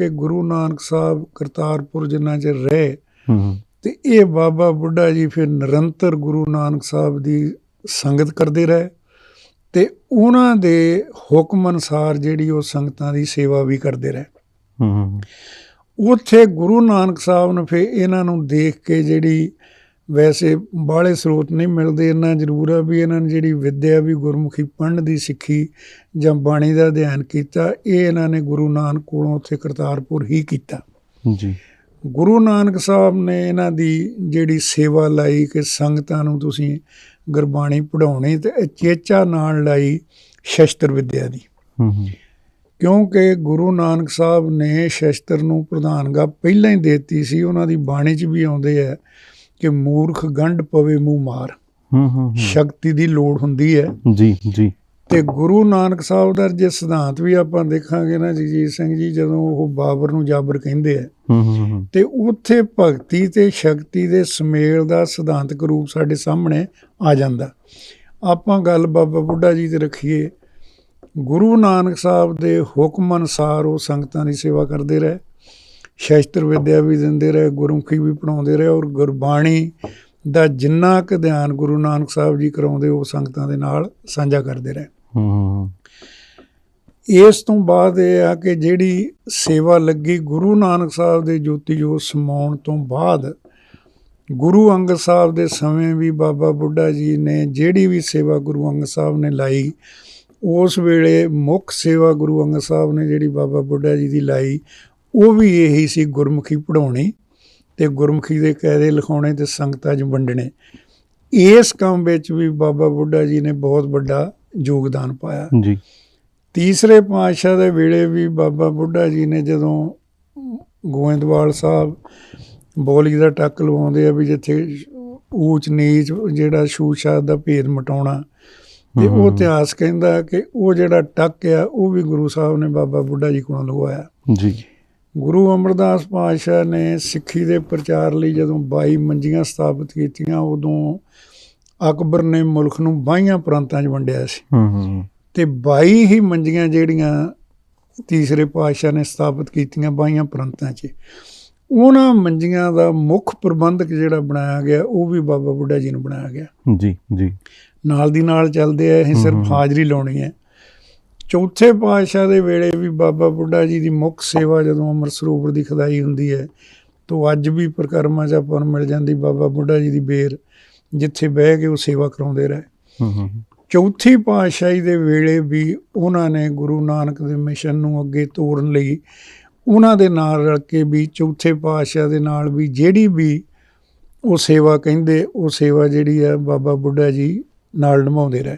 ਕਿ ਗੁਰੂ ਨਾਨਕ ਸਾਹਿਬ ਕਰਤਾਰਪੁਰ ਜਿੰਨਾ ਚਿਰ ਰਹੇ ਤੇ ਇਹ ਬਾਬਾ ਬੁੱਢਾ ਜੀ ਫਿਰ ਨਿਰੰਤਰ ਗੁਰੂ ਨਾਨਕ ਸਾਹਿਬ ਦੀ ਸੰਗਤ ਕਰਦੇ ਰਹੇ ਤੇ ਉਹਨਾਂ ਦੇ ਹੁਕਮ ਅਨਸਾਰ ਜਿਹੜੀ ਉਹ ਸੰਗਤਾਂ ਦੀ ਸੇਵਾ ਵੀ ਕਰਦੇ ਰਹੇ। ਹੂੰ। ਉੱਥੇ ਗੁਰੂ ਨਾਨਕ ਸਾਹਿਬ ਨੇ ਫਿਰ ਇਹਨਾਂ ਨੂੰ ਦੇਖ ਕੇ ਜਿਹੜੀ ਵੈਸੇ ਬਾਹਲੇ ਸਰੋਤ ਨਹੀਂ ਮਿਲਦੇ ਇੰਨਾ ਜ਼ਰੂਰ ਆ ਵੀ ਇਹਨਾਂ ਨੇ ਜਿਹੜੀ ਵਿਦਿਆ ਵੀ ਗੁਰਮੁਖੀ ਪੜ੍ਹਨ ਦੀ ਸਿੱਖੀ ਜਾਂ ਬਾਣੀ ਦਾ ਅਧਿਐਨ ਕੀਤਾ ਇਹ ਇਹਨਾਂ ਨੇ ਗੁਰੂ ਨਾਨਕ ਕੋਲੋਂ ਉੱਥੇ ਕਰਤਾਰਪੁਰ ਹੀ ਕੀਤਾ। ਜੀ। ਗੁਰੂ ਨਾਨਕ ਸਾਹਿਬ ਨੇ ਇਹਨਾਂ ਦੀ ਜਿਹੜੀ ਸੇਵਾ ਲਾਈ ਕਿ ਸੰਗਤਾਂ ਨੂੰ ਤੁਸੀਂ ਗੁਰਬਾਣੀ ਪੜਾਉਣੀ ਤੇ ਚੇਚਾ ਨਾਲ ਲਾਈ ਸ਼ਸਤਰ ਵਿਦਿਆ ਦੀ। ਹੂੰ ਹੂੰ। ਕਿਉਂਕਿ ਗੁਰੂ ਨਾਨਕ ਸਾਹਿਬ ਨੇ ਸ਼ਸਤਰ ਨੂੰ ਪ੍ਰਧਾਨਗਾ ਪਹਿਲਾਂ ਹੀ ਦੇਤੀ ਸੀ ਉਹਨਾਂ ਦੀ ਬਾਣੀ 'ਚ ਵੀ ਆਉਂਦੇ ਆ ਕਿ ਮੂਰਖ ਗੰਢ ਪਵੇ ਮੂੰਹ ਮਾਰ। ਹੂੰ ਹੂੰ ਸ਼ਕਤੀ ਦੀ ਲੋੜ ਹੁੰਦੀ ਹੈ। ਜੀ ਜੀ। ਤੇ ਗੁਰੂ ਨਾਨਕ ਸਾਹਿਬ ਦਾ ਜੇ ਸਿਧਾਂਤ ਵੀ ਆਪਾਂ ਦੇਖਾਂਗੇ ਨਾ ਜਗਜੀਤ ਸਿੰਘ ਜੀ ਜਦੋਂ ਉਹ ਬਾਬਰ ਨੂੰ ਜਾਬਰ ਕਹਿੰਦੇ ਆ ਹੂੰ ਹੂੰ ਹੂੰ। ਤੇ ਉੱਥੇ ਭਗਤੀ ਤੇ ਸ਼ਕਤੀ ਦੇ ਸਮੇਲ ਦਾ ਸਿਧਾਂਤਕ ਰੂਪ ਸਾਡੇ ਸਾਹਮਣੇ ਆ ਜਾਂਦਾ। ਆਪਾਂ ਗੱਲ ਬਾਬਾ ਬੁੱਢਾ ਜੀ ਤੇ ਰੱਖੀਏ। ਗੁਰੂ ਨਾਨਕ ਸਾਹਿਬ ਦੇ ਹੁਕਮ ਅਨਸਾਰ ਉਹ ਸੰਗਤਾਂ ਦੀ ਸੇਵਾ ਕਰਦੇ ਰਹੇ। ਸ਼ਸਤਰ ਵਿਦਿਆ ਵੀ ਦਿੰਦੇ ਰਹੇ ਗੁਰਮੁਖੀ ਵੀ ਪੜਾਉਂਦੇ ਰਹੇ ਔਰ ਗੁਰਬਾਣੀ ਦਾ ਜਿੰਨਾ ਕੁ ਧਿਆਨ ਗੁਰੂ ਨਾਨਕ ਸਾਹਿਬ ਜੀ ਕਰਾਉਂਦੇ ਉਹ ਸੰਗਤਾਂ ਦੇ ਨਾਲ ਸਾਂਝਾ ਕਰਦੇ ਰਹੇ। ਹੂੰ ਹੂੰ। ਇਸ ਤੋਂ ਬਾਅਦ ਇਹ ਆ ਕਿ ਜਿਹੜੀ ਸੇਵਾ ਲੱਗੀ ਗੁਰੂ ਨਾਨਕ ਸਾਹਿਬ ਦੇ ਜੋਤੀ ਜੋਤ ਸਮਾਉਣ ਤੋਂ ਬਾਅਦ ਗੁਰੂ ਅੰਗਦ ਸਾਹਿਬ ਦੇ ਸਮੇਂ ਵੀ ਬਾਬਾ ਬੁੱਢਾ ਜੀ ਨੇ ਜਿਹੜੀ ਵੀ ਸੇਵਾ ਗੁਰੂ ਅੰਗਦ ਸਾਹਿਬ ਨੇ ਲਾਈ ਉਸ ਵੇਲੇ ਮੁੱਖ ਸੇਵਾ ਗੁਰੂ ਅੰਗਦ ਸਾਹਿਬ ਨੇ ਜਿਹੜੀ ਬਾਬਾ ਬੁੱਢਾ ਜੀ ਦੀ ਲਾਈ ਉਹ ਵੀ ਇਹੀ ਸੀ ਗੁਰਮੁਖੀ ਪੜਾਉਣੀ ਤੇ ਗੁਰਮੁਖੀ ਦੇ ਕਾਇਦੇ ਲਿਖਾਉਣੇ ਤੇ ਸੰਗਤਾਂ 'ਚ ਵੰਡਣੇ। ਇਸ ਕੰਮ ਵਿੱਚ ਵੀ ਬਾਬਾ ਬੁੱਢਾ ਜੀ ਨੇ ਬਹੁਤ ਵੱਡਾ ਯੋਗਦਾਨ ਪਾਇਆ। ਜੀ। ਤੀਸਰੇ ਪਾਤਸ਼ਾਹ ਦੇ ਵੇਲੇ ਵੀ ਬਾਬਾ ਬੁੱਢਾ ਜੀ ਨੇ ਜਦੋਂ ਗੋਇੰਦਵਾਲ ਸਾਹਿਬ ਬੋਲੀ ਦਾ ਟੱਕ ਲਵਾਉਂਦੇ ਆ ਵੀ ਜਿੱਥੇ ਊਚ ਨੀਚ ਜਿਹੜਾ ਛੂਛਾਤ ਦਾ ਭੇਦ ਮਟਾਉਣਾ ਤੇ ਉਹ। ਇਤਿਹਾਸ ਕਹਿੰਦਾ ਕਿ ਉਹ ਜਿਹੜਾ ਟੱਕ ਆ ਉਹ ਵੀ ਗੁਰੂ ਸਾਹਿਬ ਨੇ ਬਾਬਾ ਬੁੱਢਾ ਜੀ ਕੋਲੋਂ ਲਗਵਾਇਆ। ਜੀ। ਗੁਰੂ ਅਮਰਦਾਸ ਪਾਤਸ਼ਾਹ ਨੇ ਸਿੱਖੀ ਦੇ ਪ੍ਰਚਾਰ ਲਈ ਜਦੋਂ 22 ਮੰਜੀਆਂ ਸਥਾਪਿਤ ਕੀਤੀਆਂ ਉਦੋਂ ਅਕਬਰ ਨੇ ਮੁਲਕ ਨੂੰ 22 ਪ੍ਰਾਂਤਾਂ 'ਚ ਵੰਡਿਆ ਸੀ। ਹੂੰ ਹੂੰ ਤੇ 22 ਹੀ ਮੰਜੀਆਂ ਜਿਹੜੀਆਂ ਤੀਸਰੇ ਪਾਤਸ਼ਾਹ ਨੇ ਸਥਾਪਿਤ ਕੀਤੀਆਂ 22 ਪ੍ਰਾਂਤਾਂ 'ਚ ਉਹਨਾਂ ਮੰਜੀਆਂ ਦਾ ਮੁੱਖ ਪ੍ਰਬੰਧਕ ਜਿਹੜਾ ਬਣਾਇਆ ਗਿਆ ਉਹ ਵੀ ਬਾਬਾ ਬੁੱਢਾ ਜੀ ਨੂੰ ਬਣਾਇਆ ਗਿਆ। ਜੀ ਜੀ। ਨਾਲ ਦੀ ਨਾਲ ਚੱਲਦੇ ਆ ਅਸੀਂ ਹਮ ਸਿਰਫ। ਹਾਜ਼ਰੀ ਲਾਉਣੀ ਹੈ। ਚੌਥੇ ਪਾਤਸ਼ਾਹ ਦੇ ਵੇਲੇ ਵੀ ਬਾਬਾ ਬੁੱਢਾ ਜੀ ਦੀ ਮੁੱਖ ਸੇਵਾ ਜਦੋਂ ਅੰਮ੍ਰਿਤ ਸਰੋਵਰ ਦੀ ਖੁਦਾਈ ਹੁੰਦੀ ਹੈ ਤੋਂ ਅੱਜ ਵੀ ਪ੍ਰਕਰਮਾਂ ਆਪਾਂ ਨੂੰ ਮਿਲ ਜਾਂਦੀ ਬਾਬਾ ਬੁੱਢਾ ਜੀ ਦੀ ਬੇਰ ਜਿੱਥੇ ਬਹਿ ਕੇ ਉਹ ਸੇਵਾ ਕਰਾਉਂਦੇ ਰਹੇ। ਹੂੰ ਹੂੰ। ਚੌਥੀ ਪਾਤਸ਼ਾਹੀ ਦੇ ਵੇਲੇ ਵੀ ਉਹਨਾਂ ਨੇ ਗੁਰੂ ਨਾਨਕ ਦੇ ਮਿਸ਼ਨ ਨੂੰ ਅੱਗੇ ਤੋਰਨ ਲਈ ਉਹਨਾਂ ਦੇ ਨਾਲ ਰਲ ਕੇ ਵੀ ਚੌਥੇ ਪਾਤਸ਼ਾਹ ਦੇ ਨਾਲ ਵੀ ਜਿਹੜੀ ਵੀ ਉਹ ਸੇਵਾ ਕਹਿੰਦੇ ਉਹ ਸੇਵਾ ਜਿਹੜੀ ਹੈ ਬਾਬਾ ਬੁੱਢਾ ਜੀ ਨਾਲ ਨਿਭਾਉਂਦੇ ਰਹੇ।